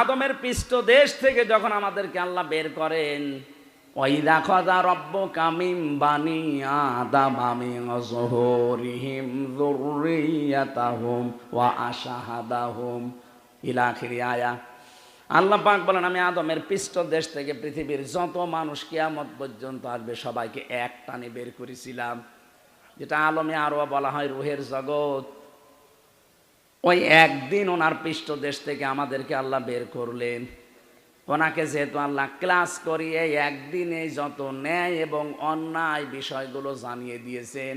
আদমের পৃষ্ঠ দেশ থেকে যখন আমাদেরকে আল্লাহ বের করেন ওই দেখো দা রব্ব কামিম বানি আদাম আমি অজহরিহিম যুররিয়াতাহুম ওয়া আশাহাদাহুম। ইলা আয়া। আল্লাহ পাক বলেন, আমি আদমের পৃষ্ঠ দেশ থেকে পৃথিবীর যত মানুষ কিয়ামত পর্যন্ত আসবে, সবাইকে এক টানে বের করেছিলাম। যেটা আলমে আরও বলা হয় রুহের জগৎ। ওই একদিন ওনার পৃষ্ঠদেশ থেকে আমাদেরকে আল্লাহ বের করলেন। ওনাকে যেহেতু আল্লাহ ক্লাস করিয়ে একদিনে যত ন্যায় এবং অন্যায় বিষয়গুলো জানিয়ে দিয়েছেন,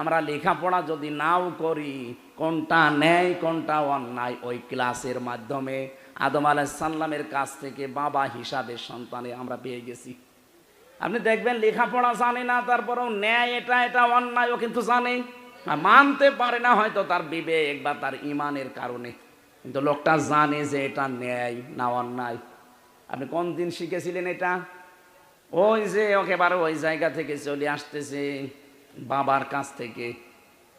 আমরা লেখাপড়া যদি নাও করি, কোনটা ন্যায়, কোনটা অন্যায় ওই ক্লাসের মাধ্যমে আদম আলাইসাল্লামের কাছ থেকে বাবা হিসাবে সন্তানে আমরা পেয়ে গেছি। আপনি দেখবেন লেখাপড়া জানে না, তারপরেও ন্যায় এটা এটা অন্যায়ও কিন্তু জানে। মানতে পারে না হয়তো তার বিবেক বা তার ইমানের কারণে। কিন্তু লোকটা জানে যে এটা ন্যায় না অন্যায় আপনি কোন দিন শিখেছিলেন এটা? ওই যে একেবারে ওই জায়গা থেকে চলে আসতেছে বাবার কাছ থেকে।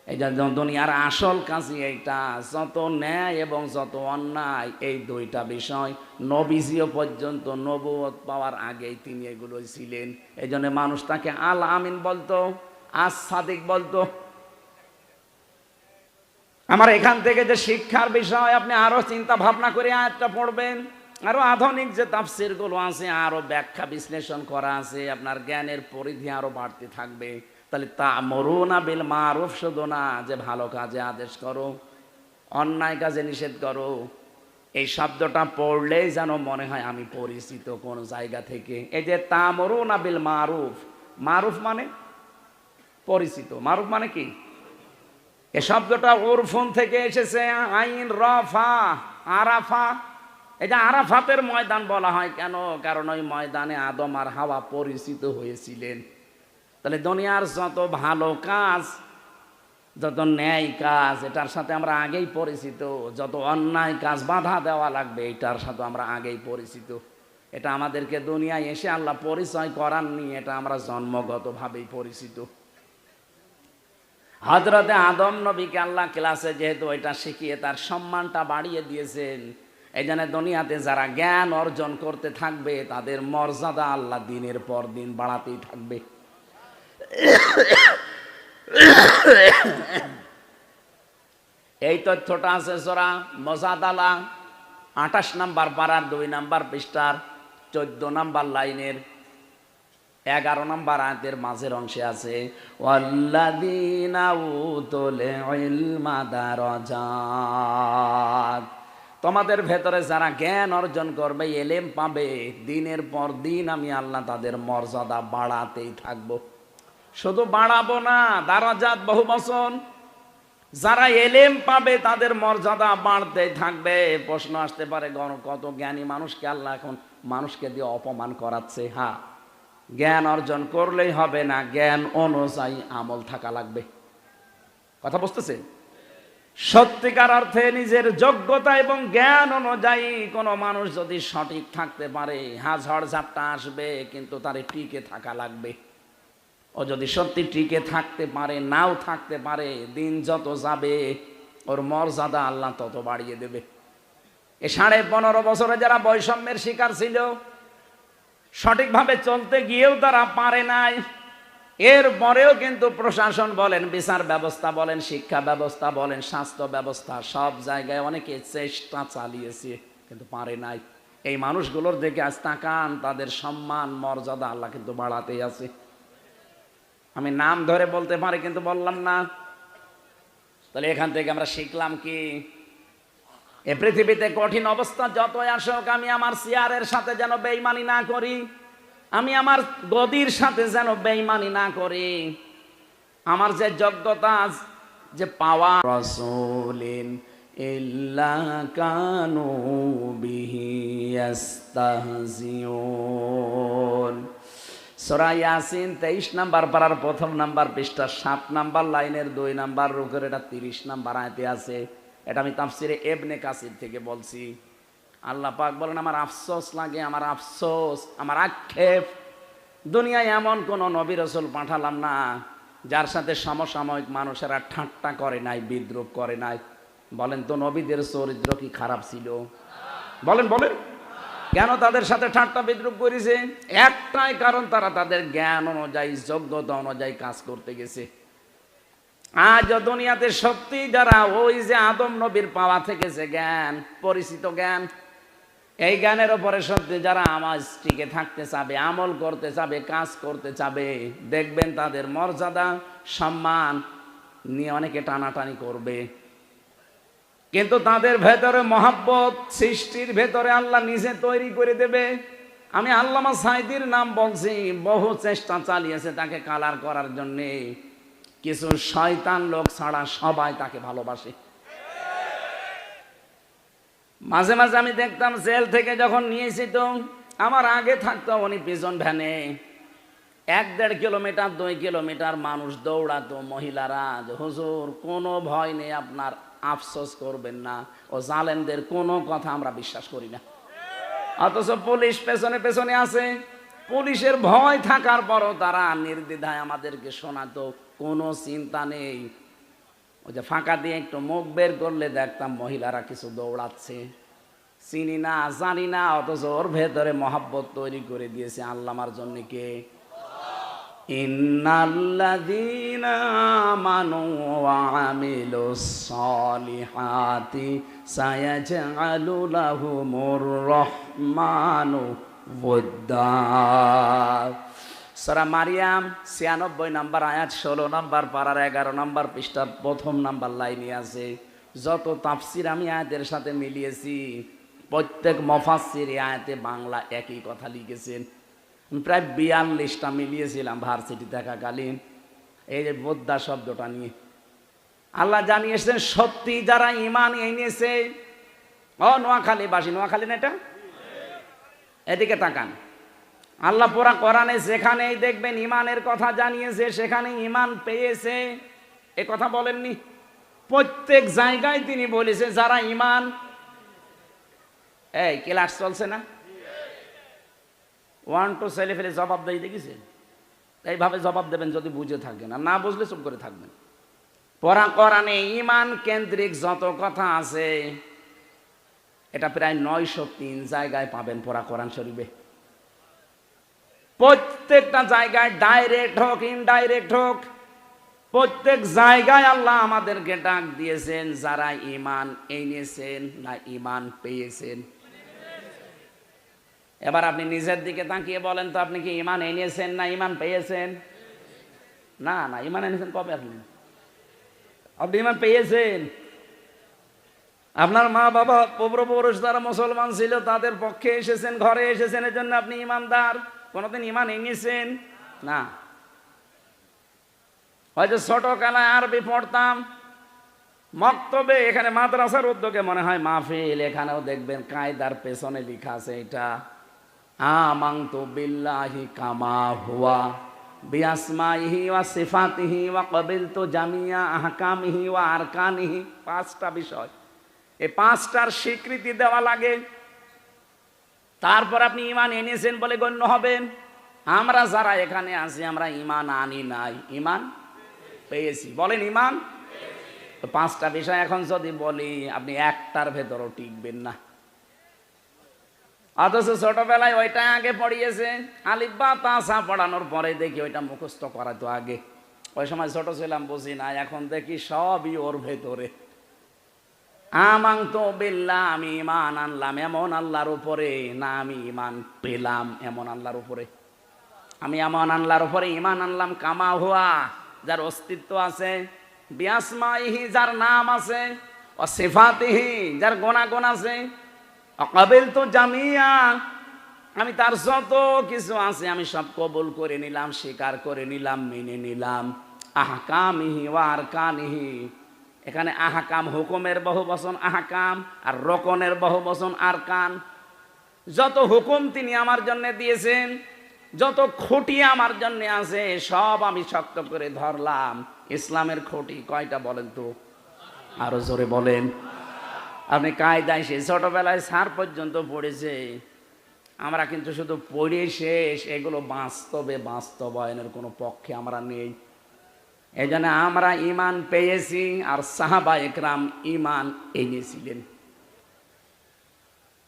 এটা দুনিয়ার আসল কাজই এইটা। যত ন্যায় এবং যত অন্যায়, এই দুইটা বিষয় নবীজিও পর্যন্ত নবুয়ত পাওয়ার আগেই তিনি এগুলোই ছিলেন। এই জন্য মানুষ তাকে আল আমিন বলতো আজ সাদিক বলতো। আমার এখান থেকে যে শিক্ষার বিষয়, আপনি আরও চিন্তা ভাবনা করে আয়াতটা পড়বেন। আরও আধুনিক যে তাফসিরগুলো আছে, আরও ব্যাখ্যা বিশ্লেষণ করা আছে, আপনার জ্ঞানের পরিধি আরও বাড়তে থাকবে। তাহলে তা মরুনা বিল মারুফ শুধু না যে ভালো কাজে আদেশ করো, অন্যায় কাজে নিষেধ করো। এই শব্দটা পড়লেই যেন মনে হয় আমি পরিচিত কোন জায়গা থেকে। এই যে তা মরুনা বিল মারুফ মারুফ মানে পরিচিত। মারুফ মানে কি? এ শব্দটা ওরফোন থেকে এসেছে, আইন রফা, আরাফা। এটা আরাফাতের ময়দান বলা হয় কেন? কারণ ওই ময়দানে আদম আর হাওয়া পরিচিত হয়েছিলেন। তাহলে দুনিয়ার যত ভালো কাজ, যত ন্যায় কাজ, এটার সাথে আমরা আগেই পরিচিত। যত অন্যায় কাজ বাধা দেওয়া লাগবে, এটার সাথে আমরা আগেই পরিচিত। এটা আমাদেরকে দুনিয়ায় এসে আল্লাহ পরিচয় করাননি, এটা আমরা জন্মগতভাবেই পরিচিত। হজরতে আদম নবীকে আল্লাহ ক্লাসে যেহেতু এটা শিখিয়ে তার সম্মানটা বাড়িয়ে দিয়েছেন এই জন্য দুনিয়াতে যারা জ্ঞান অর্জন করতে থাকবে, তাদের মর্যাদা আল্লাহ দিনের পর দিন বাড়াতেই থাকবে। এই তথ্যটা আছে সোরা মজাদালা আঠাশ নাম্বার পাড়ার দুই নাম্বার পৃষ্ঠার চোদ্দ নাম্বার লাইনের এগারো নম্বর আয়াতের মাঝের অংশে আছে তোমাদের ভেতরে যারা জ্ঞান অর্জন করবে, এলেম পাবে, দিনের পর দিন আমি আল্লাহ তাদের মর্যাদা বাড়াতেই থাকব। শুধু বাড়াবো না, দারাজাত বহু বচন। যারা এলেম পাবে, তাদের মর্যাদা বাড়তে থাকবে। প্রশ্ন আসতে পারে কত জ্ঞানী মানুষকে আল্লাহ এখন মানুষকে দিয়ে অপমান করাচ্ছে? হ্যাঁ। জ্ঞান অর্জন করলেই হবে না, জ্ঞান অনুযায়ী আমল থাকা লাগবে। কথা বুঝতেছে? সত্যিকার অর্থে নিজের যোগ্যতা এবং জ্ঞান অনুযায়ী কোনো মানুষ যদি সঠিক থাকতে পারে হ্যাঁ ঝড় ঝাপটা আসবে, কিন্তু তার টিকে থাকা লাগবে। ও যদি সত্যি টিকে থাকতে পারে, নাও থাকতে পারে, দিন যত যাবে, ওর মর্যাদা আল্লাহ তত বাড়িয়ে দেবে। এ সাড়ে পনেরো বছরে যারা বৈষম্যের শিকার ছিল সঠিকভাবে চলতে গিয়েও তারা পারে নাই। এর পরেও কিন্তু প্রশাসন বলেন, বিচার ব্যবস্থা বলেন, শিক্ষা ব্যবস্থা বলেন, স্বাস্থ্য ব্যবস্থা, সব জায়গায় অনেকে চেষ্টা চালিয়েছে, কিন্তু পারে নাই। এই মানুষগুলোর দিকে আজ তাকান, তাদের সম্মান, মর্যাদা আল্লাহ কিন্তু বাড়াতেই আছে। আমি নাম ধরে বলতে পারি, কিন্তু বললাম না। তাহলে এখান থেকে আমরা শিখলাম কি? এ পৃথিবীতে কঠিন অবস্থা যতই আসুক, আমি আমার চেয়ারের সাথে যেন বেইমানি না করি, আমি আমার গদির সাথে যেন বেইমানি না করি। আমার যে যোগ্যতা যে পাওয়া রসুলিন ইল্লা কানু বিহি ইয়াস্তাহজিউন। নাম্বার পারার প্রথম নাম্বার পৃষ্ঠা, সাত নাম্বার লাইনের দুই নাম্বার রুকের, এটা তিরিশ নাম্বার আয়তে আছে। এটা আমি তাফসিরে এবনে কাসির থেকে বলছি। আল্লাহ পাক বলেন, আমার আফসোস লাগে, আমার আফসোস, আমার আক্ষেপ। দুনিয়ায় এমন কোন নবী রসুল পাঠালাম না, যার সাথে সমসাময়িক মানুষেরা ঠাট্টা করে নাই বিদ্রুপ করে নাই। বলেন তো, নবীদের চরিত্র কি খারাপ ছিল? বলেন বলেন। কেন তাদের সাথে ঠাট্টা বিদ্রুপ করেছে? একটাই কারণ, তারা তাদের জ্ঞান অনুযায়ী, যোগ্যতা অনুযায়ী কাজ করতে গেছে। আজ দুনিয়াতে সত্যি যারা ওই যে আদম নবীর পাওয়া থেকে যে জ্ঞান, পরিচিত জ্ঞান, এই জ্ঞানের ওপরে সত্যি যারা আমাজ টিকে থাকতে চাবে, আমল করতে চাবে, কাজ করতে চাবে, দেখবেন তাদের মর্যাদা, সম্মান নিয়ে অনেকে টানাটানি করবে। কিন্তু তাদের ভেতরে মহাব্বত সৃষ্টির ভেতরে আল্লাহ নিজে তৈরি করে দেবে। আমি আল্লামা সাইদির নাম বলছি, বহু চেষ্টা চালিয়েছে তাকে কালার করার জন্যে। কিছু শয়তান লোক ছাড়া সবাই তাকে ভালোবাসে। মাঝে মাঝে আমি দেখতাম জেল থেকে যখন নিয়েছি তো আমার আগে থাকতো উনি পিছন ভ্যানে। এক দেড় কিলোমিটার, দুই কিলোমিটার মানুষ দৌড়াতো, মহিলারা হুজুর, কোনো ভয় নেই, আপনার আফসোস করবেন না। ও জালেনদের কোনো কথা আমরা বিশ্বাস করি না। অথচ পুলিশ পেছনে পেছনে আছে। পুলিশের ভয় থাকার পরও তারা নির্দ্বিধায় আমাদেরকে শোনাতো। কোনো চিন্তা নেই। ওই যে ফাঁকা দিয়ে একটু মুখ বের করলে দেখতাম মহিলারা কিছু দৌড়াচ্ছে। চিনি না, জানি না, অথচ ওর ভেতরে মহাব্বত তৈরি করে দিয়েছে আল্লামার জন্য কে? ইন্নাল্লাযীনা রহমানু ওয়াদ্দা সরা মারিয়াম ছিয়ানব্বই নাম্বার আয়াত, ষোলো নাম্বার পাড়ার এগারো নাম্বার পৃষ্ঠার প্রথম নাম্বার লাইনে আছে। যত তাফসির আমি আয়াতের সাথে মিলিয়েছি, প্রত্যেক মফাসির আয়াতে বাংলা একই কথা লিখেছেন। প্রায় বিয়াল্লিশটা মিলিয়েছিলাম ভার্সিটি থাকাকালীন। এই যে বোদ্ধা শব্দটা নিয়ে। আল্লাহ জানিয়েছেন, সত্যি যারা ইমান এনেছে, ও নোয়াখালীবাসী, নোয়াখালী না এটা? এদিকে তাকান। আল্লাহ পোরা কোরআনে যেখানেই দেখবেন ইমানের কথা জানিয়েছে সেখানে ইমান পেয়েছে। এ কথা বলেননি? প্রত্যেক জায়গায় তিনি বলেছে, যারা ইমান এই, ক্লাস চলছে না? ওয়ান টু ছেলে ফেলে জবাব দেয়, দেখেছেন? এইভাবে জবাব দেবেন যদি বুঝে থাকবেন আর না বুঝলে চুপ করে থাকবেন। পড়া কোরআনে ইমান কেন্দ্রিক যত কথা আছে, এটা প্রায় নয়শো তিন জায়গায় পাবেন পড়া কোরআন শরীফে। প্রত্যেকটা জায়গায় ডাইরেক্ট হোক ইনডাইরেক্ট হোক, প্রত্যেক জায়গায় আল্লাহ আমাদেরকে ডাক দিয়েছেন, যারা ইমান এনেছেন না ইমান পেয়েছেন। এবার আপনি নিজের দিকে তাকিয়ে বলেন তো, আপনি কি ইমান এনেছেন না ইমান পেয়েছেন? না না ইমান এনেছেন কবে আপনি? আপনি ইমান পেয়েছেন? আপনার মা বাবা পূর্বপুরুষ যারা মুসলমান ছিল, তাদের পক্ষে এসেছেন, ঘরে এসেছেন এর জন্য আপনি ইমানদার কোনোদিন ইমান এনেছেন না। হয়তো ছোটবেলায় আরবি পড়তাম। মক্তবে এখানে মাদ্রাসার উদ্যোগে মনে হয় মাহফিল, এখানেও দেখবেন কায়দার পেছনে লেখা আছে এটা। আমাং তো বিল্লাহি কামা হুয়া বিয়াসমাইহি ওয়া সিফাতিহি ওয়া কবিলতু জামিয়া আহকামিহি ওয়া আরকানিহি। পাঁচটা বিষয়। এই পাঁচটার স্বীকৃতি দেওয়া লাগে। তারপর আপনি ইমান এনেছেন বলে গণ্য হবেন। আমরা যারা এখানে আছি, আমরা ইমান আনি নাই। ইমান পেয়েছি। বলেন ইমান পাঁচটা বিষয় এখন যদি বলি, আপনি একটার ভেতরও টিকবেন না। অথচ ছোটবেলায় ওইটা আগে পড়িয়েছে আলিব্বা তাসা পড়ানোর পরে দেখি ওইটা মুখস্থ করা তো আগে। ওই সময় ছোট ছিলাম, বুঝি না, এখন দেখি সবই ওর ভেতরে। আমাং তো বিল্লা, আমি ইমান আনলাম, এমন আল্লাহর উপরে না আমি ইমান পেলাম, এমন আল্লাহর উপরে। আমি এমন আল্লাহর উপরে ইমান আনলাম, কামা হুয়া, যার অস্তিত্ব আছে বিয়াসমাইহি যার নাম আছে, ও সেফাতিহি, যার গোনাগুণ আছে। অকাবিল তো জামিয়া, আমি তার যত কিছু আছে, আমি সব কবুল করে নিলাম, স্বীকার করে নিলাম, মেনে নিলাম। আহকামিহি ওয়ার কানিহি এখানে আহাকাম হুকুমের বহু বচন আহাকাম আর রকনের বহু বচন আর কান যত হুকুম তিনি আমার জন্য দিয়েছেন, যত খুঁটি আমার জন্য আছে, সব আমি শক্ত করে ধরলাম। ইসলামের খুঁটি কয়টা বলেন তো? আরও জোরে বলেন। আপনি কায়দায় সে ছোটবেলায় সার পর্যন্ত পড়েছে। আমরা কিন্তু শুধু পড়ে শেষ, এগুলো বাস্তবে বাস্তবায়নের কোনো পক্ষে আমরা নেই। এই জন্য আমরা ইমান পেয়েছি আর সাহাবা একরাম ইমান এনেছিলেন।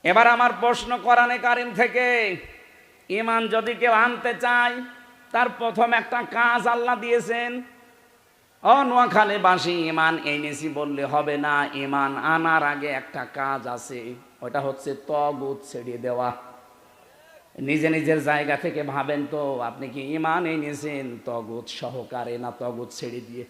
এবার আমার প্রশ্ন করানে কারিম থেকে ইমান যদি কেউ আনতে চায়, তার প্রথম একটা কাজ আল্লাহ দিয়েছেন, ও নোয়াখালী বাসী ইমান এনেছি বললে হবে না ইমান আনার আগে একটা কাজ আছে, ওটা হচ্ছে তগুত ছেড়ে দেওয়া। নিজে নিজের জায়গা থেকে ভাবেন, তো আপনি কি ইমান এনেছেন? তগুত সহকারে না তগুত ছেড়ে দিয়ে